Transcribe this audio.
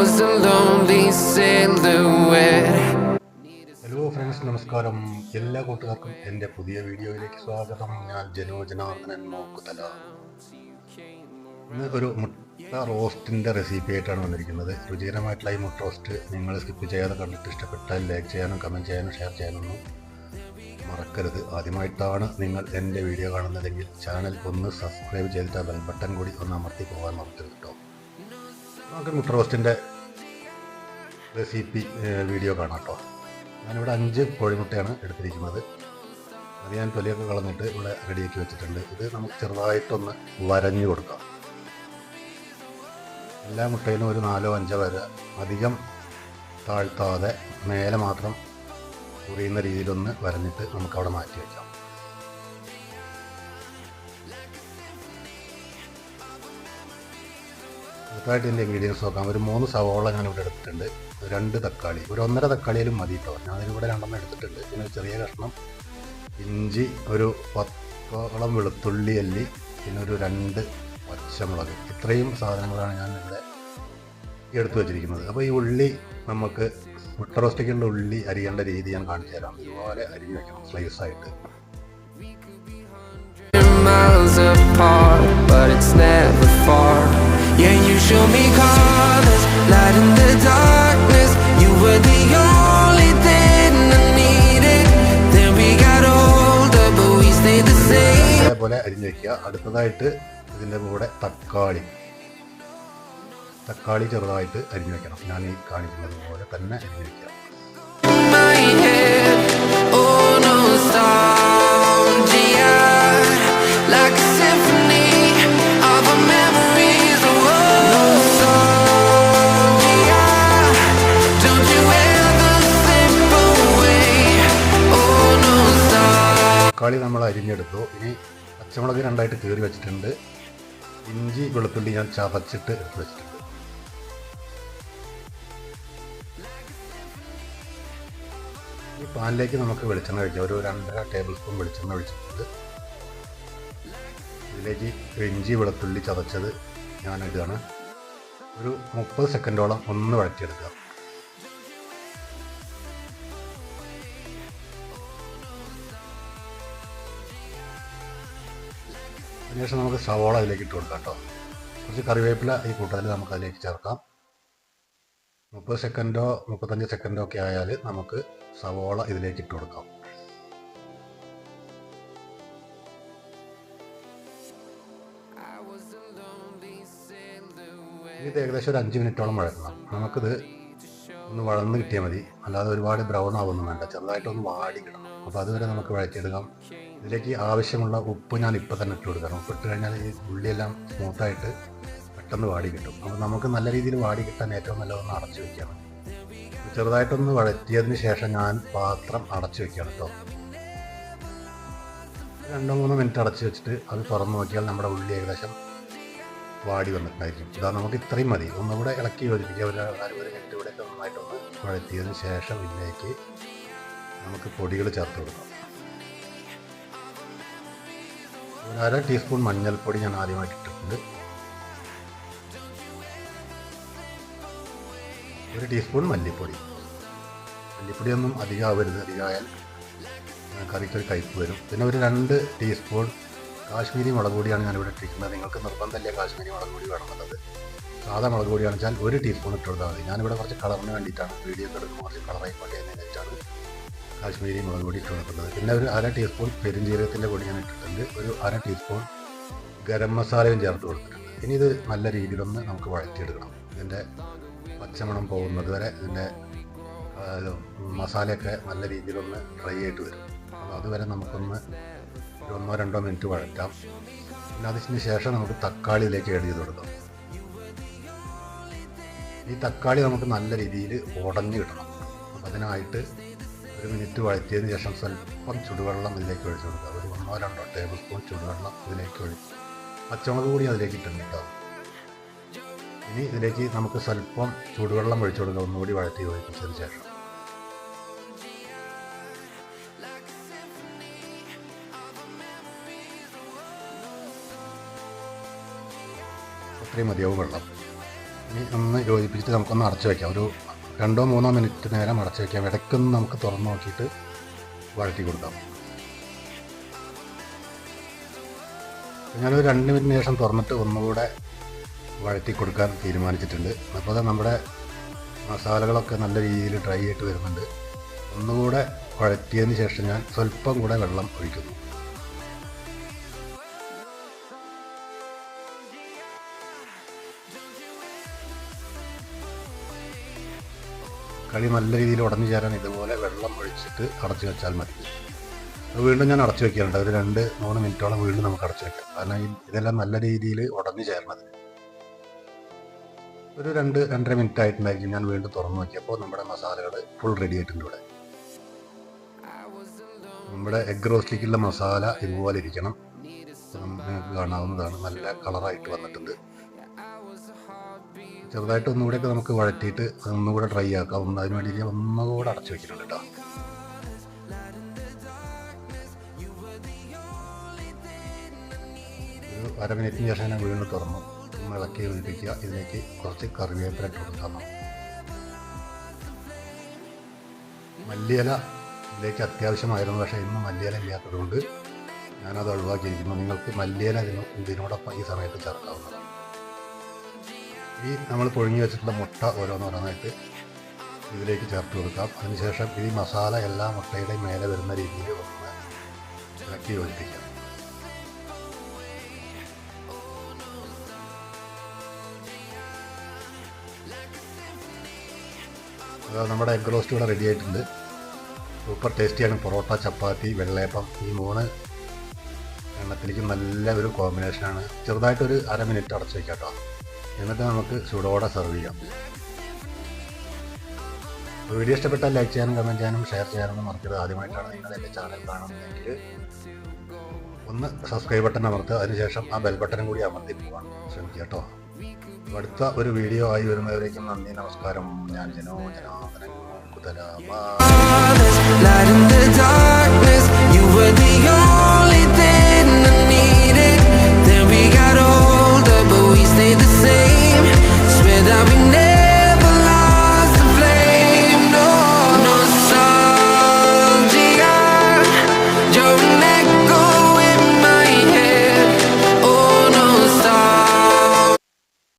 Hello friends നമസ്കാരം. എല്ലാ കൂട്ടുകാർക്കും എന്റെ പുതിയ വീഡിയോയിലേക്ക് സ്വാഗതം. ഞാൻ ജനോജനാർദ്ദനൻ നോക്കുതല ഇന്ന് ഒരു മുട്ട റോസ്റ്റിന്റെ റെസിപ്പി ആയിട്ടാണ് വന്നിരിക്കുന്നത്. രുചികരമായിട്ടുള്ള ഈ മുട്ട റോസ്റ്റ് നിങ്ങൾ സ്കിപ്പ് ചെയ്യാതെ കണ്ടിട്ട് ഇഷ്ടപ്പെട്ടാൽ ലൈക്ക് ചെയ്യാനും കമന്റ് ചെയ്യാനും ഷെയർ ചെയ്യാനൊന്നും മറക്കരുത്. ആദ്യമായിട്ടാണ് നിങ്ങൾ എന്റെ വീഡിയോ കാണുന്നതെങ്കിൽ ചാനൽ ഒന്ന് സബ്സ്ക്രൈബ് ചെയ്തിട്ട് ആ ബെൽ ബട്ടൺ കൂടി ഒന്ന് അമർത്തി പോകാൻ മറക്കരുത് കേട്ടോ നമുക്ക് മുട്ട റോസ്റ്റിന്റെ റെസിപ്പി വീഡിയോ കാണാം കേട്ടോ. ഞാനിവിടെ അഞ്ച് കോഴിമുട്ടയാണ് എടുത്തിരിക്കുന്നത്. അത് ഞാൻ തൊലിയൊക്കെ കളഞ്ഞിട്ട് ഇവിടെ റെഡിയാക്കി വെച്ചിട്ടുണ്ട്. ഇത് നമുക്ക് ചെറുതായിട്ടൊന്ന് വരഞ്ഞു കൊടുക്കാം. എല്ലാ മുട്ടയിലും ഒരു നാലോ അഞ്ചോ വരെ അധികം താഴ്ത്താതെ മേലെ മാത്രം കുറയുന്ന രീതിയിലൊന്ന് വരഞ്ഞിട്ട് നമുക്ക് അവിടെ മാറ്റി വയ്ക്കാം അടുത്തായിട്ട് ഇതിന്റെ ഇൻഗ്രീഡിയൻസ് നോക്കാം. ഒരു മൂന്ന് സവോള ഞാനിവിടെ എടുത്തിട്ടുണ്ട്. രണ്ട് തക്കാളി. ഒരു ഒന്നര തക്കാളിയിലും മതി കേട്ടോ. ഞാനിവിടെ രണ്ടെണ്ണം എടുത്തിട്ടുണ്ട്. പിന്നെ ചെറിയ കഷ്ണം ഇഞ്ചി ഒരു പത്തോളം വെളുത്തുള്ളി അല്ലി പിന്നെ ഒരു രണ്ട് പച്ചമുളക്. ഇത്രയും സാധനങ്ങളാണ് ഞാൻ ഇവിടെ എടുത്തു വച്ചിരിക്കുന്നത്. അപ്പോൾ ഈ ഉള്ളി നമുക്ക് മുട്ട റോസ്റ്റിക്കുള്ള ഉള്ളി അരിയേണ്ട രീതി ഞാൻ കാണിച്ചു തരാം. ഇതുപോലെ അരിഞ്ഞ് വെക്കണം സ്ലൈസായിട്ട് apart, but it's show me colors, light in the darkness. You were the only thing I needed. Then we got older, but we stayed the same. അതേപോലെ അരിഞ്ഞ് വയ്ക്കുക അടുത്തതായിട്ട് ഇതിന്റെ കൂടെ തക്കാളി തക്കാളി ചെറുതായിട്ട് അരിഞ്ഞു വെക്കണം ഞാൻ ഈ കാണിക്കുന്നത് പോലെ തന്നെ അരിഞ്ഞു വയ്ക്കുക തക്കാളി നമ്മൾ അരിഞ്ഞെടുത്തു. ഇനി പച്ചമുളക് രണ്ടായിട്ട് കീറി വെച്ചിട്ടുണ്ട്. ഇഞ്ചി വെളുത്തുള്ളി ഞാൻ ചതച്ചിട്ട് എടുത്ത് വെച്ചിട്ടുണ്ട്. ഈ പാനിലേക്ക് നമുക്ക് വെളിച്ചെണ്ണ ഒഴിക്കാം. ഒരു രണ്ടര ടേബിൾ സ്പൂൺ വെളിച്ചെണ്ണ ഒഴിച്ചിട്ടുണ്ട്. ഇതിലേക്ക് ഇഞ്ചി വെളുത്തുള്ളി ചതച്ചത് ഞാൻ ഇടുകയാണ് ഒരു മുപ്പത് സെക്കൻഡോളം ഒന്ന് വഴറ്റിയെടുക്കുക. അതിനുശേഷം നമുക്ക് സവോള അതിലേക്ക് ഇട്ട് കൊടുക്കാം കേട്ടോ. കുറച്ച് കറിവേപ്പില ഈ കൂട്ടത്തിൽ നമുക്ക് അതിലേക്ക് ചേർക്കാം. മുപ്പത് സെക്കൻഡോ മുപ്പത്തഞ്ച് സെക്കൻഡോ ഒക്കെ ആയാൽ നമുക്ക് സവോള ഇതിലേക്ക് ഇട്ട് കൊടുക്കാം. ഇത് ഏകദേശം ഒരു അഞ്ച് മിനിറ്റോളം വഴക്കണം നമുക്കിത് ഒന്ന് വഴന്ന് കിട്ടിയാൽ മതി. അല്ലാതെ ഒരുപാട് ബ്രൗൺ ആവുന്നു വേണ്ട. ചെറുതായിട്ടൊന്ന് വാടി കിടണം അപ്പോൾ അതുവരെ നമുക്ക് വഴറ്റിയെടുക്കാം. ഇതിലേക്ക് ആവശ്യമുള്ള ഉപ്പ് ഞാൻ ഇപ്പോൾ തന്നെ ഇട്ട് കൊടുക്കണം. ഉപ്പ് ഇട്ട് കഴിഞ്ഞാൽ ഈ ഉള്ളിയെല്ലാം സ്മൂത്തായിട്ട് പെട്ടെന്ന് വാടി കിട്ടും. അപ്പോൾ നമുക്ക് നല്ല രീതിയിൽ വാടി കിട്ടാൻ ഏറ്റവും നല്ലതൊന്ന് അടച്ചു വെക്കാം ചെറുതായിട്ടൊന്ന് വഴറ്റിയതിന് ശേഷം ഞാൻ പാത്രം അടച്ചു വെക്കുകയാണ് കേട്ടോ. രണ്ടോ മൂന്നോ മിനിറ്റ് അടച്ചു വെച്ചിട്ട് അത് തുറന്നു നോക്കിയാൽ നമ്മുടെ ഉള്ളി ഏകദേശം വാടി വന്നിട്ടുണ്ടായിരിക്കും. ഇതാ നമുക്ക് ഇത്രയും മതി. ഒന്നുകൂടെ ഇളക്കി യോജിപ്പിക്കുക. ഒരു ഒരു മിനിറ്റ് കൂടെ നന്നായിട്ടൊന്ന് വഴറ്റിയതിന് ശേഷം ഇതിലേക്ക് നമുക്ക് പൊടികൾ ചേർത്ത് കൊടുക്കാം. ഒരു അര ടീസ്പൂൺ മഞ്ഞൾപ്പൊടി ഞാൻ ആദ്യമായിട്ട് ഇട്ടിട്ടുണ്ട്. ഒരു ടീസ്പൂൺ മല്ലിപ്പൊടി. മല്ലിപ്പൊടിയൊന്നും അധികം ആവരുത് അധികമായാൽ കറിക്ക് കറിക്കൊരു കയ്പ്പ് വരും. പിന്നെ ഒരു രണ്ട് ടീസ്പൂൺ കാശ്മീരി മുളക് പൊടിയാണ് ഞാനിവിടെ ഇട്ടിരിക്കുന്നത്. നിങ്ങൾക്ക് നിർബന്ധമില്ല കാശ്മീരി മുളക് പൊടി വേണമെന്നുള്ളത്? സാധാ മുളക് പൊടിയാണ് വെച്ചാൽ ഒരു ടീസ്പൂൺ ഇട്ട് കൊടുത്താൽ മതി. ഞാനിവിടെ കുറച്ച് കളറിന് വേണ്ടിയിട്ടാണ് വീഡിയോ എടുക്കുമ്പോൾ കുറച്ച് കളറായി കൊണ്ടേന്ന് വെച്ചാണ് കാശ്മീരി മുളക് പൊടി ഇട്ട് കൊടുക്കുന്നത്. പിന്നെ ഒരു അര ടീസ്പൂൺ പെരുംജീരകത്തിന്റെ പൊടി ഞാൻ ഇട്ടിട്ടുണ്ട്. ഒരു അര ടീസ്പൂൺ ഗരം മസാലയും ചേർത്ത് കൊടുത്തിട്ടുണ്ട്. ഇനി ഇത് നല്ല രീതിയിലൊന്ന് നമുക്ക് വഴറ്റിയെടുക്കണം. ഇതിന്റെ പച്ചമണം പോകുന്നത് വരെ ഇതിന്റെ മസാലയൊക്കെ നല്ല രീതിയിലൊന്ന് ഡ്രൈ ആയിട്ട് വരും. അപ്പോൾ അതുവരെ നമുക്കൊന്ന് ഒരു ഒന്നോ രണ്ടോ മിനിറ്റ് വഴറ്റാം. പിന്നെ അതിന് ശേഷം നമുക്ക് തക്കാളിയിലേക്ക് ആഡ് ചെയ്ത് കൊടുക്കാം. ഈ തക്കാളി നമുക്ക് നല്ല രീതിയിൽ ഉടഞ്ഞു കിട്ടണം അപ്പം അതിനായിട്ട് ഒരു മിനിറ്റ് വഴറ്റിയതിന് ശേഷം സ്വല്പം ചുടുവെള്ളം ഇതിലേക്ക് ഒഴിച്ചു കൊടുക്കുക. ഒരു ഒന്നോ രണ്ടോ ടേബിൾ സ്പൂൺ ചുടുവെള്ളം ഇതിലേക്ക് ഒഴിച്ച്. പച്ചമുളക് കൂടി അതിലേക്ക് ഇട്ടുണ്ട് കേട്ടോ. ഇനി ഇതിലേക്ക് നമുക്ക് സ്വല്പം ചൂടുവെള്ളം ഒഴിച്ചു കൊടുക്കുക ഒന്നുകൂടി വഴറ്റി യോജിപ്പിച്ചതിന് ശേഷം. അത്രയും മതിയാവും വെള്ളം. ഇനി ഒന്ന് യോജിപ്പിച്ചിട്ട് നമുക്കൊന്ന് അടച്ചു വയ്ക്കാം ഒരു രണ്ടോ മൂന്നോ മിനിറ്റ് നേരം അടച്ചു വയ്ക്കാം. ഇടയ്ക്കൊന്ന് നമുക്ക് തുറന്ന് നോക്കിയിട്ട് വഴറ്റി കൊടുക്കാം. ഞാനൊരു രണ്ട് മിനിറ്റിന് ശേഷം തുറന്നിട്ട് ഒന്നുകൂടെ വഴറ്റി കൊടുക്കാൻ തീരുമാനിച്ചിട്ടുണ്ട്. അപ്പോൾ അത് നമ്മുടെ മസാലകളൊക്കെ നല്ല രീതിയിൽ ഡ്രൈ ആയിട്ട് വരുന്നുണ്ട്. ഒന്നുകൂടെ വഴറ്റിയതിന് ശേഷം ഞാൻ സ്വല്പം കൂടെ വെള്ളം ഒഴിക്കുന്നു. കളി നല്ല രീതിയിൽ ഉടഞ്ഞു ചേരാൻ ഇതുപോലെ വെള്ളം ഒഴിച്ചിട്ട് അടച്ചു വെച്ചാൽ മതി. അത് വീണ്ടും ഞാൻ അടച്ചു വെക്കാറുണ്ട്. ഒരു രണ്ട് മൂന്ന് മിനിറ്റോളം വീണ്ടും നമുക്ക് അടച്ചു വെക്കാം. കാരണം ഇതെല്ലാം നല്ല രീതിയിൽ ഉടഞ്ഞു ചേരണത് ഒരു രണ്ട് രണ്ടര മിനിറ്റ് ആയിട്ടുണ്ടായിരിക്കും ഞാൻ വീണ്ടും തുറന്നു നോക്കിയപ്പോൾ നമ്മുടെ മസാലകൾ ഫുൾ റെഡി ആയിട്ടുണ്ട് ഇവിടെ. നമ്മുടെ എഗ് റോസ്റ്റിലേക്കുള്ള മസാല ഇതുപോലെ ഇരിക്കണം. കാണാവുന്നതാണ്. നല്ല കളറായിട്ട് വന്നിട്ടുണ്ട്. ചെറുതായിട്ട് ഒന്നുകൂടെയൊക്കെ നമുക്ക് വഴറ്റിയിട്ട് ഒന്നുകൂടെ ഡ്രൈ ആക്കാം. ഒന്ന് അതിന് വേണ്ടി ഒന്നുകൂടെ അടച്ചു വെക്കുന്നുണ്ട് കേട്ടോ. അര മിനിറ്റിന് ശേഷം ഞാൻ വീണ്ടും തുറന്നു. ഇളക്കി യോജിപ്പിക്കുക ഇതിലേക്ക് കുറച്ച് കറിവേപ്പില ഇട്ട് കൊടുക്കാം. മല്ലിയില ഇതിലേക്ക് അത്യാവശ്യമായിരുന്നു. പക്ഷേ ഇന്ന് മല്ലിയില ഇല്ലാത്തതുകൊണ്ട് ഞാനത് ഒഴിവാക്കിയിരിക്കുന്നു. നിങ്ങൾക്ക് മല്ലിയില ഇതിന് ഇതിനോടൊപ്പം ഈ സമയത്ത് ചേർക്കാവുന്നതാണ്. ഈ നമ്മൾ പുഴുങ്ങി വെച്ചിട്ടുള്ള മുട്ട ഓരോന്നോരോന്നായിട്ട് ഇതിലേക്ക് ചേർത്ത് കൊടുക്കാം. അതിനുശേഷം ഈ മസാല എല്ലാ മുട്ടയുടെയും മേലെ വരുന്ന രീതിയിൽ ഒന്ന് ഇളക്കി യോജിപ്പിക്കാം. അത് നമ്മുടെ എഗ് റോസ്റ്റ് ഇവിടെ റെഡി ആയിട്ടുണ്ട്. സൂപ്പർ ടേസ്റ്റിയാണ് പൊറോട്ട ചപ്പാത്തി വെള്ളയപ്പം. ഈ മൂന്ന് എണ്ണത്തിലേക്ക് നല്ല ഒരു കോമ്പിനേഷനാണ് ചെറുതായിട്ടൊരു അര മിനിറ്റ് അടച്ചു വയ്ക്കാം കേട്ടോ. എന്നിട്ട് നമുക്ക് ചൂടോടെ സെർവ് ചെയ്യാം. വീഡിയോ ഇഷ്ടപ്പെട്ടാൽ ലൈക്ക് ചെയ്യാനും കമന്റ് ചെയ്യാനും ഷെയർ ചെയ്യാനും മറക്കരുത്. ആദ്യമായിട്ടാണ് നിങ്ങൾ എന്റെ ചാനൽ കാണുന്നതെങ്കിൽ ഒന്ന് സബ്സ്ക്രൈബ് ബട്ടൺ അമർത്തുക. അതിനുശേഷം ആ ബെൽ ബട്ടണും കൂടി അമർത്തി പോകാൻ ശ്രമിക്കുക കേട്ടോ. അടുത്ത ഒരു വീഡിയോ ആയി വരുന്നവരേക്കും നന്ദി നമസ്കാരം. ഞാൻ ജനോ ജനാർദ്ദനൻ കുതലാമാ stay the same.